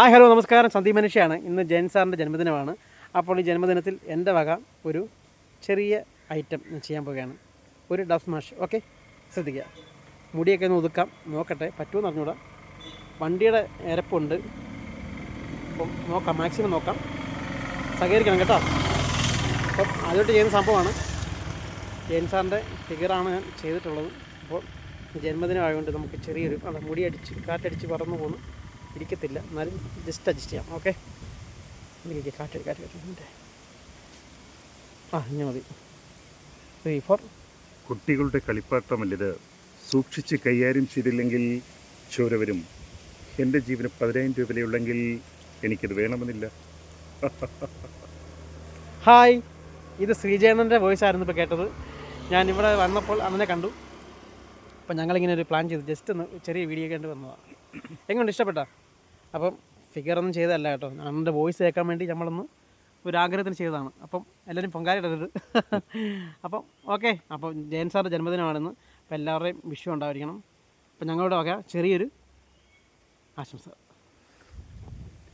Hi hello നമസ്കാരം. സന്ദീപ് മനുഷ്യയാണ് ഇന്ന് ജയൻ സാറിന്റെ ജന്മദിനമാണ്. അപ്പോൾ ഈ ജന്മദിനത്തിൽ എന്റെ വക ഒരു ചെറിയ ഐറ്റം ഞാൻ ചെയ്യാൻ പോവുകയാണ്. ഒരു ഡഫ് സ്മാഷ് ഓക്കെ ശ്രദ്ധിക്കുക. മുടിയൊക്കെ ഒന്ന് ഒതുക്കാം. നോക്കട്ടെ പറ്റുമെന്ന് അറിഞ്ഞൂടാ വണ്ടിയുടെ ഇരപ്പുണ്ട് അപ്പം നോക്കാം മാക്സിമം നോക്കാം. സഹകരിക്കണം കേട്ടോ. അപ്പം ആദ്യമായിട്ട് ചെയ്യുന്ന സംഭവമാണ് ജയൻ സാറിന്റെ ഫിഗറാണ് ഞാൻ ചെയ്തിട്ടുള്ളത്. അപ്പോൾ ജന്മദിനമായതുകൊണ്ട് നമുക്ക് ചെറിയൊരു മുടി അടിച്ച് കാറ്റടിച്ച് പറന്നു പോകുന്നു ഇരിക്കത്തില്ല. എന്നാലും ജസ്റ്റ് അഡ്ജസ്റ്റ് ചെയ്യാം. ഓക്കെ ഇരിക്കുക കാറ്റ് കാറ്റ് കാറ്റ് ആ ഇനി മതി. ത്രീ ഫോർ കുട്ടികളുടെ കളിപ്പാട്ടമല്ലിത് സൂക്ഷിച്ച് കൈകാര്യം ചെയ്തില്ലെങ്കിൽ ചോരവരും. എന്റെ ജീവന് പതിനായിരം രൂപ വിലയുള്ളെങ്കിൽ എനിക്കിത് വേണമെന്നില്ല. ഹായ് ഇത് ശ്രീജയണ്ണന്റെ വോയിസ് ആയിരുന്നു ഇപ്പോൾ കേട്ടത്. ഞാൻ ഇവിടെ വന്നപ്പോൾ അവനെ കണ്ടു. അപ്പം ഞങ്ങളിങ്ങനെ ഒരു പ്ലാൻ ചെയ്തു. ജസ്റ്റ് ഒന്ന് ചെറിയ വീഡിയോ കണ്ട് വന്നതാണ് എങ്ങനെയുണ്ട് ഇഷ്ടപ്പെട്ടാ? അപ്പം ഫിഗർ ഒന്നും ചെയ്തതല്ല കേട്ടോ. നമ്മുടെ വോയിസ് കേൾക്കാൻ വേണ്ടി നമ്മളൊന്ന് ഒരു ആഗ്രഹത്തിന് ചെയ്തതാണ്. അപ്പം എല്ലാവരും പൊങ്കാലിടരുത് അപ്പം ഓക്കെ അപ്പം ജയൻ സാറിന്റെ ജന്മദിനമാണെന്ന് അപ്പം എല്ലാവരുടെയും വിഷയം ഉണ്ടായിരിക്കണം. അപ്പം ഞങ്ങളോട് ഒക്കെ ചെറിയൊരു ആശംസ.